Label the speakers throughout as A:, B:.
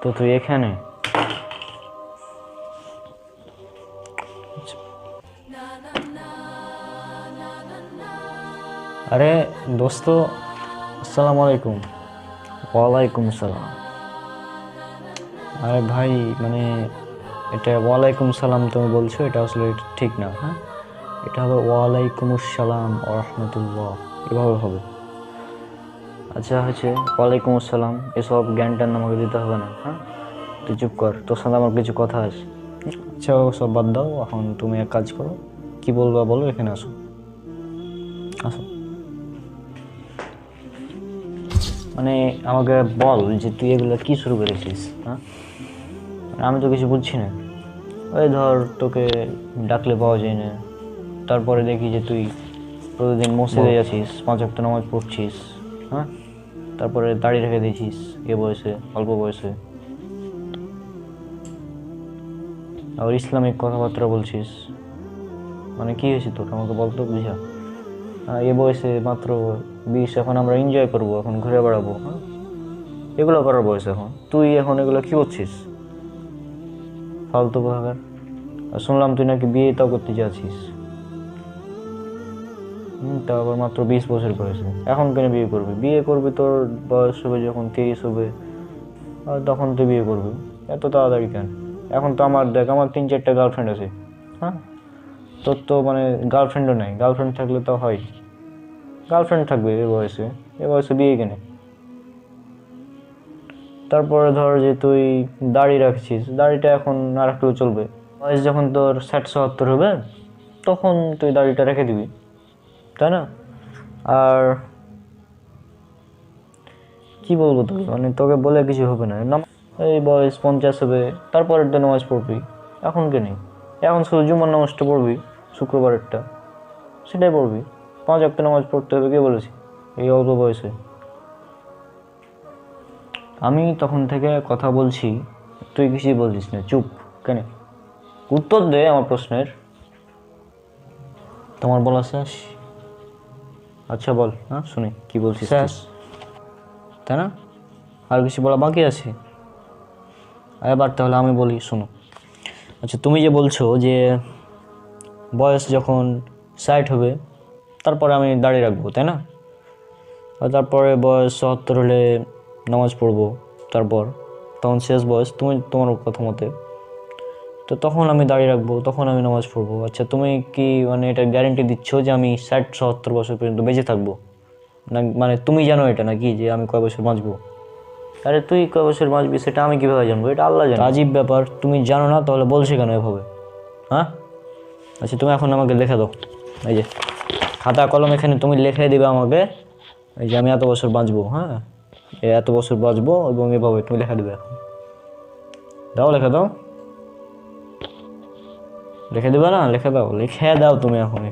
A: তো তুই এখানে? আরে দোস্ত, আসসালামু আলাইকুম। ওয়ালাইকুম সালাম। আরে ভাই মানে এটা ওয়ালাইকুম সালাম তুমি বলছো, এটা আসলে ঠিক না হ্যাঁ? এটা হবে ওয়ালাইকুম আসসালাম ও রহমতুল্লাহ। এভাবে হবে। আচ্ছা হচ্ছে ওয়ালাইকুম আসসালাম। এসব জ্ঞান ট্যান আমাকে দিতে হবে না হ্যাঁ? তুই চুপ কর তোর সাথে আমার কিছু কথা আছে। আচ্ছা সব বাদ দাও এখন তুমি এক কাজ করো। কি বলবা বলো এখানে আসো। আসো। মানে আমাকে বল যে তুই এগুলো কি শুরু করেছিস হ্যাঁ? মানে আমি তো কিছু বুঝছি না। ওই ধর তোকে ডাকলে পাওয়া যায় না। তারপরে দেখি যে তুই প্রতিদিন মসজিদে যাচ্ছিস পাঁচ ওয়াক্ত নামাজ পড়ছিস হ্যাঁ? তারপরে দাড়ি রেখে দিয়েছিস, এ বয়সে, অল্প বয়সে। আবার ইসলামিক কথাবার্তা বলছিস। মানে কি হয়েছে তোর? আমাকে বলতো বুঝা। এ বয়সে মাত্র বিশ, এখন আমরা এনজয় করব, এখন ঘুরে বেড়াবো হ্যাঁ? এগুলো করার বয়স এখন। তুই এখন এগুলো কি করছিস? ফালতু ভাগার। আর শুনলাম তুই নাকি বিয়ে তাও করতে যাচ্ছিস। তা আবার মাত্র বিশ বছর বয়সে। এখন কেন বিয়ে করবি? বিয়ে করবি, তোর বয়স হবে যখন তিরিশ হবে। আর তখন তুই বিয়ে করবি। এত তাড়াতাড়ি কেন? এখন তো আমার, দেখ, আমার তিন চারটা গার্লফ্রেন্ড আছে। হ্যাঁ? তোর তো মানে গার্লফ্রেন্ডও নেই। গার্লফ্রেন্ড থাকলে তো হয়। গার্লফ্রেন্ড থাকবে এ বয়সে। এ বয়সে বিয়ে কেনে? তারপরে ধর যে তুই দাড়ি রাখছিস, দাড়িটা এখন না রাখলেও চলবে। বয়স যখন তোর ষাট, সত্তর হবে, তখন তুই দাড়িটা রেখে দিবি। তাই না? আর কি বলব তোকে? মানে তোকে বলে কিছু হবে না। এই বয়স পঞ্চাশ হবে, তারপরের দিন নামাজ পড়বি। এখন কে নেই? এখন শুধু জুমার নামাজটা পড়বি, শুক্রবারেরটা। সেটাই পড়বি। পাঁচ একটা নামাজ পড়তে হবে, কে বলেছি? এই অল্প বয়সে। আমি তখন থেকে কথা বলছি, তুই কিছুই বলছিস না, চুপ, কেন? উত্তর দে আমার প্রশ্নের। তোমার বলা শেষ? আচ্ছা বল। হ্যাঁ শুনি কি বলছিস তুই? তাই না? আর কিছু বলা বাকি আছে? এবার তাহলে আমি বলি শোনো। আচ্ছা তুমি যে বলছো যে বয়স যখন ষাট হবে তারপরে আমি দাঁড়িয়ে রাখব তাই না? আর তারপরে বয়স সত্তর হলে নামাজ পড়ব তারপর। তখন শেষ বয়স তুমি তোমার কথা মতে। তো তখন আমি দাঁড়িয়ে রাখব, তখন আমি নামাজ পড়ব। আচ্ছা তুমি কি মানে এটা গ্যারেন্টি দিচ্ছ যে আমি ষাট, সত্তর বছর পর্যন্ত বেঁচে থাকব? না মানে তুমি জানো এটা নাকি যে আমি কয় বছর বাঁচবো? আরে তুই কয় বছর বাঁচবি সেটা আমি কীভাবে জানব? এটা আল্লাহ জানে। আজীব ব্যাপার, তুমি জানো না, তাহলে বলছে কেন এভাবে? হ্যাঁ? আচ্ছা তুমি এখন আমাকে লিখে দাও। এই যে, খাতা, কলম এখানে তুমি লিখে দিবে আমাকে, এই যে আমি এত বছর বাঁচবো হ্যাঁ? এত বছর বাঁচবো এবং এভাবে তুমি লেখা দেবে এখন। দাও, লেখা দাও। লিখে দিবে না? লিখে দাও। লিখে দাও তুমি এখন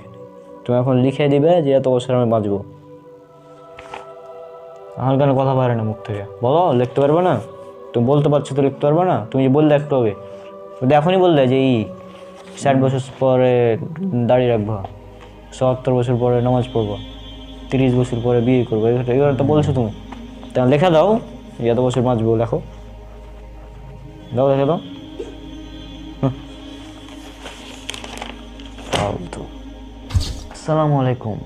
A: তুমি এখন লিখে দিবে যে এত বছর আমি বাঁচবো। আমার কেন কথা পারে না মুখ থেকে? বলো, লিখতে পারবে না? তুমি বলতে পারছ তো লিখতে পারবে না? তুমি বললে একটু হবে তুমি এখনই বললে যে এই ষাট বছর পরে দাড়ি রাখব। সত্তর বছর পরে নামাজ পড়ব। তিরিশ বছর পরে বিয়ে করব। এগুলো তো বলছো তুমি। তা লেখা দাও এত বছর বাঁচবো, লেখো। দাও, লেখা দাও। ফালতু আসসালামু আলাইকুম,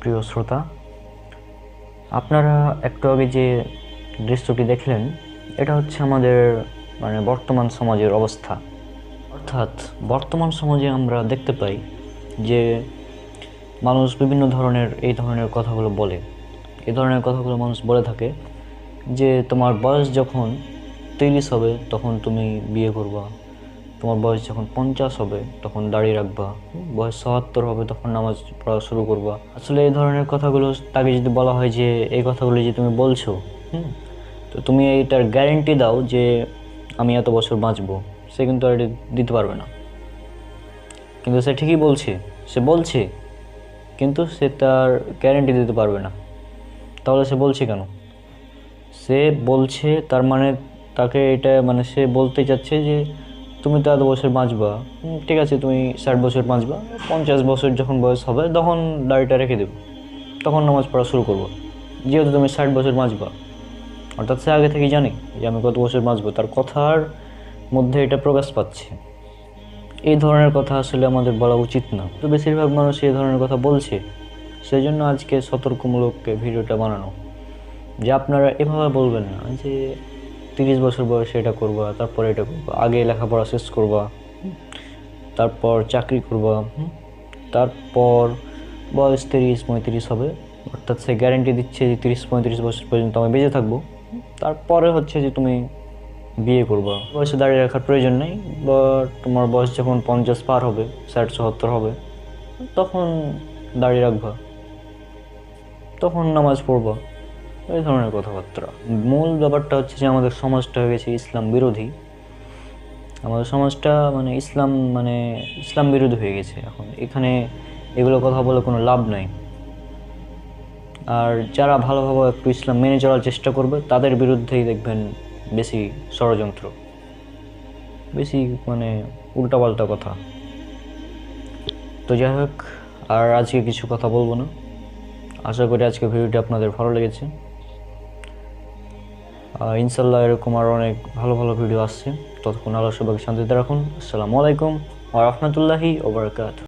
A: প্রিয় শ্রোতা। আপনারা একটু আগে যে দৃশ্যটি দেখলেন, এটা হচ্ছে আমাদের মানে বর্তমান সমাজের অবস্থা। অর্থাৎ বর্তমান সমাজে আমরা দেখতে পাই যে মানুষ বিভিন্ন ধরনের, এই ধরনের কথাগুলো বলে। এই ধরনের কথাগুলো মানুষ বলে থাকে যে, তোমার বয়স যখন তিরিশ হবে, তখন তুমি বিয়ে করবা। তোমার বয়স যখন পঞ্চাশ হবে, তখন দাড়ি রাখবা। বয়স সত্তর হবে, তখন নামাজ পড়া শুরু করবা। আসলে এই ধরনের কথাগুলো তাকে যদি বলা হয় যে, এই কথাগুলো যে তুমি বলছো, হুম, তো তুমি এইটার গ্যারেন্টি দাও যে আমি এত বছর বাঁচবো। সে কিন্তু আর দিতে পারবে না। কিন্তু সে ঠিকই বলছে, সে বলছে, কিন্তু সে তার গ্যারেন্টি দিতে পারবে না। তাহলে সে বলছে কেন? সে বলছে তার মানে তাকে এটা মানে সে বলতে চাচ্ছে যে তুমি তো এত বছর বাঁচবা। ঠিক আছে, তুমি ষাট বছর বাঁচবা, পঞ্চাশ বছর যখন বয়স হবে, তখন দাড়িটা রেখে দেবো। তখন নামাজ পড়া শুরু করব। যেহেতু তুমি ষাট বছর বাঁচবা, অর্থাৎ সে আগে থেকেই জানে যে আমি কত বছর বাঁচবো, তার কথার মধ্যে এটা প্রকাশ পাচ্ছে। এই ধরনের কথা আসলে আমাদের বলা উচিত না। তো বেশিরভাগ মানুষ এই ধরনের কথা বলছে। সেই জন্য আজকে সতর্কমূলক ভিডিওটা বানানো। যে আপনারা এভাবে বলবেন না যে তিরিশ বছর বয়সে এটা করবা, তারপরে এটা করবা, আগে লেখাপড়া শেষ করবা, তারপর চাকরি করবা তারপর বয়স তিরিশ পঁয়ত্রিশ হবে, অর্থাৎ সে গ্যারেন্টি দিচ্ছে যে তিরিশ পঁয়ত্রিশ বছর পর্যন্ত আমি বেঁচে থাকব। তারপরে হচ্ছে যে তুমি বিয়ে করবা। বয়সে দাঁড়িয়ে রাখার প্রয়োজন নেই বা তোমার বয়স যখন পঞ্চাশ পার হবে, ষাট সত্তর হবে, তখন দাঁড়িয়ে রাখবা। তখন নামাজ পড়বা। এই ধরনের কথাবার্তা। মূল ব্যাপারটা হচ্ছে যে আমাদের সমাজটা হয়ে গেছে ইসলাম বিরোধী। আমাদের সমাজটা মানে ইসলাম মানে ইসলাম বিরোধী হয়ে গেছে এখন। এখানে এগুলো কথা বলে কোনো লাভ নাই। আর যারা ভালোভাবে একটু ইসলাম মেনে চলার চেষ্টা করবে, তাদের বিরুদ্ধেই দেখবেন বেশি ষড়যন্ত্র। বেশি মানে উল্টাপাল্টা কথা। তো যাই হোক, আর আজকে কিছু কথা বলব না। আশা করি আজকে ভিডিওটি আপনাদের ভালো লেগেছে। ইনশাল্লাহ এরকম আরও অনেক ভালো ভালো ভিডিও আসছে। ততক্ষণ আল্লাহ সবাইকে শান্তিতে রাখুন। আসসালামু আলাইকুম ওয়া রাহমাতুল্লাহি ওয়া বারাকাতুহু।